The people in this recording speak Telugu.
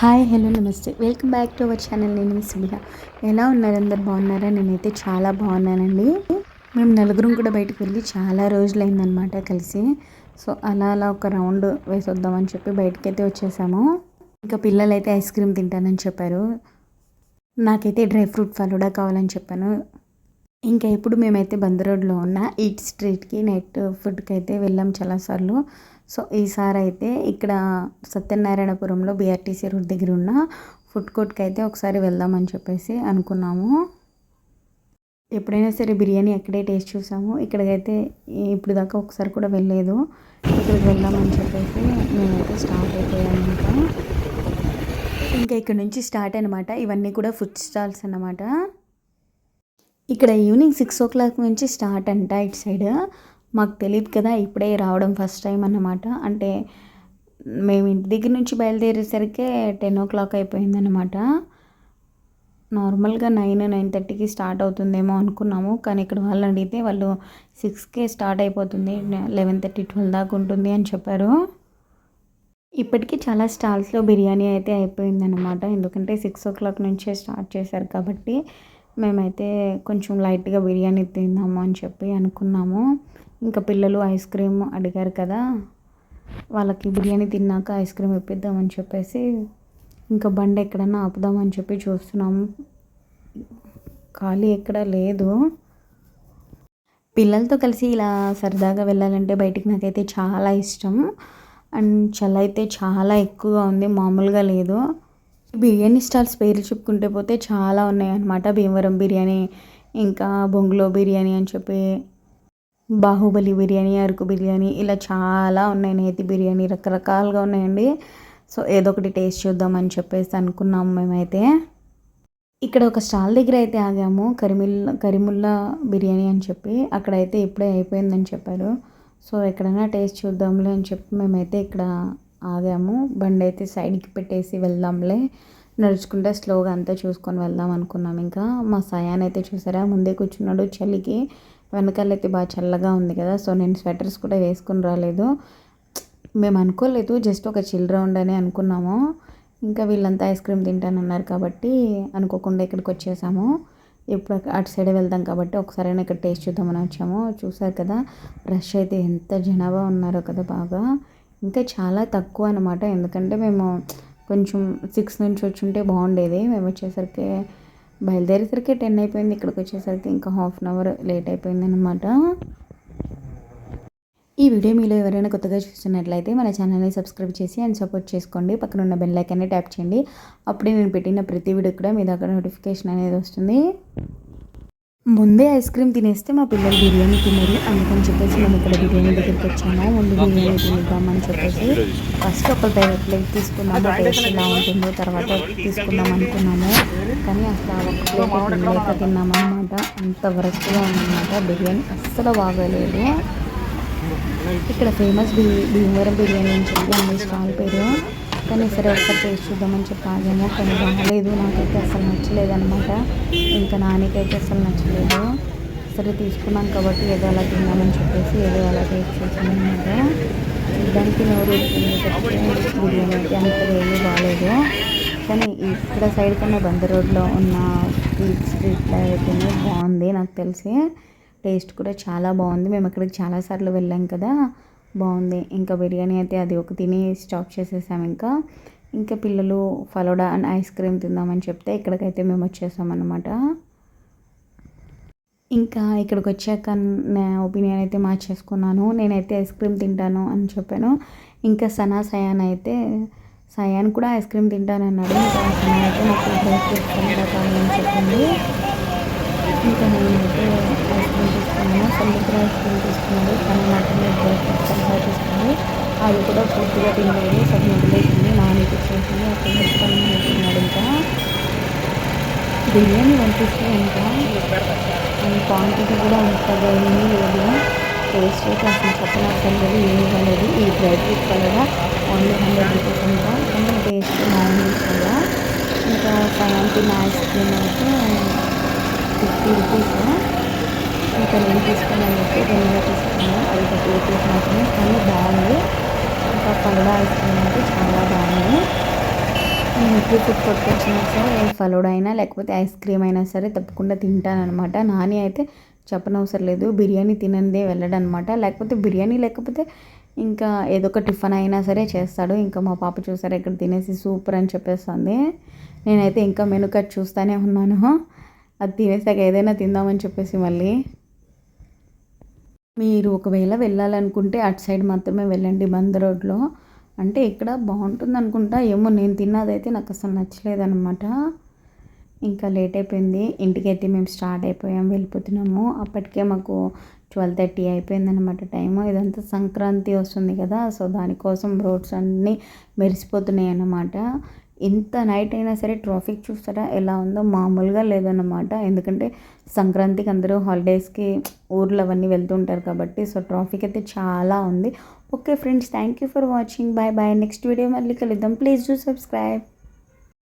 హాయ్ హలో నమస్తే. Welcome back to our channel. నేను సుబిహ. ఎలా ఉన్నారు? అందరు బాగున్నారా? నేనైతే చాలా బాగున్నానండి. మేము నలుగురం కూడా బయటకు వెళ్ళి చాలా రోజులైందనమాట కలిసి. సో అలా అలా ఒక రౌండ్ వేసి వద్దామని చెప్పి బయటకైతే వచ్చేసాము. ఇంకా పిల్లలైతే ఐస్ క్రీమ్ తింటానని చెప్పారు. నాకైతే డ్రై ఫ్రూట్ ఫలూడా కావాలని చెప్పాను. ఇంకా ఇప్పుడు మేమైతే బంద్ రోడ్లో ఉన్న ఈట్ స్ట్రీట్కి నైట్ ఫుడ్కి అయితే వెళ్ళాం చాలాసార్లు. సో ఈసారి అయితే ఇక్కడ సత్యనారాయణపురంలో బీఆర్టీసీ రోడ్ దగ్గర ఉన్న ఫుడ్ కోర్ట్కి అయితే ఒకసారి వెళ్దామని చెప్పేసి అనుకున్నాము. ఎప్పుడైనా సరే బిర్యానీ అక్కడే టేస్ట్ చూసాము. ఇక్కడికైతే ఇప్పుడు దాకా ఒకసారి కూడా వెళ్ళలేదు. ఇక్కడికి వెళ్దామని చెప్పేసి మేమైతే స్టార్ట్ అయిపోయామన్నమాట. ఇంకా ఇక్కడ నుంచి స్టార్ట్ అనమాట ఇవన్నీ కూడా ఫుడ్ స్టాల్స్ అన్నమాట. ఇక్కడ ఈవినింగ్ సిక్స్ ఓ క్లాక్ నుంచి స్టార్ట్ అంట ఇటు సైడ్ మాకు తెలియదు కదా ఇప్పుడే రావడం ఫస్ట్ టైం అన్నమాట. అంటే మేము ఇంటి దగ్గర నుంచి బయలుదేరేసరికి టెన్ ఓ క్లాక్ అయిపోయిందనమాట నార్మల్గా నైన్ నైన్ థర్టీకి స్టార్ట్ అవుతుందేమో అనుకున్నాము. కానీ ఇక్కడ వాళ్ళు అడిగితే వాళ్ళు సిక్స్కే స్టార్ట్ అయిపోతుంది లెవెన్ థర్టీ ట్వెల్వ్ దాకా ఉంటుంది అని చెప్పారు. ఇప్పటికీ చాలా స్టాల్స్లో బిర్యానీ అయితే అయిపోయిందనమాట ఎందుకంటే సిక్స్ ఓ క్లాక్ నుంచే స్టార్ట్ చేశారు కాబట్టి మేమైతే కొంచెం లైట్గా బిర్యానీ తిందాము అని చెప్పి అనుకున్నాము. ఇంకా పిల్లలు ఐస్ క్రీమ్ అడిగారు కదా వాళ్ళకి బిర్యానీ తిన్నాక ఐస్ క్రీమ్ ఇప్పిద్దామని చెప్పేసి ఇంకా బండి ఎక్కడన్నా ఆపుదామని చెప్పి చూస్తున్నాము. ఖాళీ ఎక్కడ లేదు. పిల్లలతో కలిసి ఇలా సరదాగా వెళ్ళాలంటే బయటికి నాకైతే చాలా ఇష్టం. అండ్ చల్ల అయితే చాలా ఎక్కువగా ఉంది మామూలుగా లేదు. బిర్యానీ స్టాల్స్ పేర్లు చెప్పుకుంటే పోతే చాలా ఉన్నాయన్నమాట. భీమవరం బిర్యానీ ఇంకా బొంగులో బిర్యానీ అని చెప్పి బాహుబలి బిర్యానీ అరకు బిర్యానీ ఇలా చాలా ఉన్నాయి. నేతి బిర్యానీ రకరకాలుగా ఉన్నాయండి. సో ఏదో ఒకటి టేస్ట్ చూద్దామని చెప్పేసి అనుకున్నాము మేమైతే. ఇక్కడ ఒక స్టాల్ దగ్గర అయితే ఆగాము. కరిమిల్ కరిముల్లా బిర్యానీ అని చెప్పి అక్కడైతే ఇప్పుడే అయిపోయిందని చెప్పారు. సో ఎక్కడైనా టేస్ట్ చూద్దాంలే అని చెప్పి మేమైతే ఇక్కడ ఆగాము. బండి అయితే సైడ్కి పెట్టేసి వెళ్దాంలే. నడుచుకుంటే స్లోగా అంతా చూసుకొని వెళ్దాం అనుకున్నాం ఇంకా. మా సయాన్ అయితే చూసారా? ముందే కూర్చున్నాడు చలికి. వెనకాల అయితే బాగా చల్లగా ఉంది కదా సో నేను స్వెటర్స్ కూడా వేసుకుని రాలేదు. మేము అనుకోలేదు జస్ట్ ఒక చిల్ రౌండ్ అని అనుకున్నాము. ఇంకా వీళ్ళంతా ఐస్ క్రీమ్ తింటానన్నారు కాబట్టి అనుకోకుండా ఇక్కడికి వచ్చేసాము. ఇప్పుడు అటు సైడ్ వెళ్దాం కాబట్టి ఒకసారైనా ఇక్కడ టేస్ట్ చూద్దామని వచ్చాము. చూసారు కదా రష్ అయితే ఎంత జనాభా ఉన్నారో కదా బాగా. ఇంకా చాలా తక్కువ అనమాట ఎందుకంటే మేము కొంచెం సిక్స్ నుంచి వచ్చి ఉంటే బాగుండేది. మేము వచ్చేసరికి బయలుదేరేసరికి టెన్ అయిపోయింది. ఇక్కడికి వచ్చేసరికి ఇంకా హాఫ్ అన్ అవర్ లేట్ అయిపోయింది అనమాట ఈ వీడియో మీలో ఎవరైనా కొత్తగా చూస్తున్నట్లయితే మన ఛానల్ని సబ్స్క్రైబ్ చేసి అండ్ సపోర్ట్ చేసుకోండి. పక్కన ఉన్న బెల్ ఐకాన్ని ట్యాప్ చేయండి. అప్పుడే నేను పెట్టిన ప్రతి వీడియో కూడా మీ దగ్గర నోటిఫికేషన్ అనేది వస్తుంది. ముందే ఐస్ క్రీమ్ తినేస్తే మా పిల్లలు బిర్యానీ తినరు. అందుకని చెప్పేసి మేము ఇక్కడ బిర్యానీ దగ్గరికి వచ్చాము. ముందు బిర్యానీ తినేద్దామని చెప్పేసి ఫస్ట్ ఒక ప్లేట్ తీసుకున్నాము. టేస్ట్ ఎలా ఉంటుందో తర్వాత తీసుకుందాం అనుకున్నాము. కానీ అసలు ఒక ప్లేట్ తినలేక తిన్నామన్నమాట. అంత వరస్ట్గా ఉందన్నమాట బిర్యానీ. అస్సలు బాగోలేదు. ఇక్కడ ఫేమస్ బి భీమవరం బిర్యానీ అని చెప్పి ఉంది స్టాల్ పేరు. కానీ సరే ఒకసారి టేస్ట్ చూద్దామని చెప్పి ఆగాము కానీ బాగాలేదు. నాకైతే అసలు నచ్చలేదు అనమాట ఇంకా నానికైతే అసలు నచ్చలేదు. సరే తీసుకున్నాం కాబట్టి ఏదో అలా తిన్నామని చెప్పేసి ఏదో అలా టేస్ట్ చేసాను అనమాట దానికి నోరు బిర్యానీ అయితే అంత ఏమీ బాగాలేదు. కానీ ఇక్కడ సైడ్ కన్నా బంద రోడ్లో ఉన్న స్ట్రీట్ స్ట్రీట్లో అయితేనే బాగుంది నాకు తెలిసి. టేస్ట్ కూడా చాలా బాగుంది. మేము అక్కడికి చాలాసార్లు వెళ్ళాం కదా. బాగుంది. ఇంకా బిర్యానీ అయితే అది ఒక తిని స్టాప్ చేసేసాం ఇంకా. ఇంకా పిల్లలు ఫలోడా అండ్ ఐస్ క్రీమ్ తిందామని చెప్తే ఇక్కడికైతే మేము వచ్చేసామన్నమాట. ఇంకా ఇక్కడికి వచ్చాక నా ఒపీనియన్ అయితే మార్చేసుకున్నాను. నేనైతే ఐస్ క్రీమ్ తింటాను అని చెప్పాను. ఇంకా సనా సయాన్ అయితే సయాన్ కూడా ఐస్ క్రీమ్ తింటానన్నాడు. ఇంకా సనా అయితే నాకు డ్రై ఫ్రూట్స్ చెప్పింది ఇంకా నేనైతే ఐస్ తీసుకున్నాను సముద్ర ఐస్ తీసుకున్నాడు తను తీసుకుంది అది కూడా పూర్తిగా తినలేదు సగం వదిలేసింది నాన్నకి ఇచ్చేసింది అక్కడ మొత్తం తిన్నాడు ఇంకా బిర్యానీ పంపిస్తే ఇంకా క్వాంటిటీ కూడా అంతగా ఏమీ లేదు టేస్ట్ అయితే అసలు చెప్పనక్కర్లేదు ఏమి ఇవ్వలేదు ఈ bread fruits one only hundred rupees ఇంకా కొంచెం టేస్ట్ బాగుంది కదా ఇంకా సయాంతిన్ ఐస్ క్రీమ్ అయితే ఫిఫ్టీ రూపీస్ ఇంకా నేను తీసుకున్నాను చెప్పి రెండుగా తీసుకున్నాను అది థర్టీ రూపీస్ మాత్రమే కానీ బాగుంది ఇంకా ఫలుడా ఐస్ క్రీమ్ అయితే చాలా బాగుంది ఇంట్లో ఫుడ్ కొట్టుకొచ్చినా సరే ఫలుడా అయినా లేకపోతే ఐస్ క్రీమ్ అయినా సరే తప్పకుండా తింటానమాట నాని అయితే చెప్పనవసరం లేదు బిర్యానీ తినందే వెళ్ళడనమాట లేకపోతే బిర్యానీ లేకపోతే ఇంకా ఏదో ఒక టిఫిన్ అయినా సరే చేస్తాడు ఇంకా మా పాప చూసారు ఇక్కడ తినేసి సూపర్ అని చెప్పేస్తుంది నేనైతే ఇంకా మెను కట్ చూస్తూనే ఉన్నాను. అది తినేసాక ఏదైనా తిందామని చెప్పేసి మళ్ళీ మీరు ఒకవేళ వెళ్ళాలనుకుంటే అటు సైడ్ మాత్రమే వెళ్ళండి బంద్ రోడ్లో. అంటే ఇక్కడ బాగుంటుంది అనుకుంటా. ఏమో నేను తిన్నదైతే నాకు అసలు నచ్చలేదన్నమాట. ఇంకా లేట్ అయిపోయింది. ఇంటికైతే మేము స్టార్ట్ అయిపోయాం వెళ్ళిపోతున్నాము. అప్పటికే మాకు ట్వెల్వ్ థర్టీ అయిపోయిందనమాట టైం ఇదంతా సంక్రాంతి వస్తుంది కదా సో దానికోసం రోడ్స్ అన్నీ మెరిసిపోతున్నాయి అన్నమాట ఎంత నైట్ అయినా సరే ట్రాఫిక్ చూస్తారా? ఎలా ఉందో మామూలుగా లేదన్నమాట. ఎందుకంటే సంక్రాంతికి అందరూ హాలిడేస్కి ఊర్లు అవన్నీ వెళ్తుంటారు కాబట్టి సో ట్రాఫిక్ అయితే చాలా ఉంది. Okay friends thank you for watching bye bye next video మళ్ళీ కలుద్దాం. Please do subscribe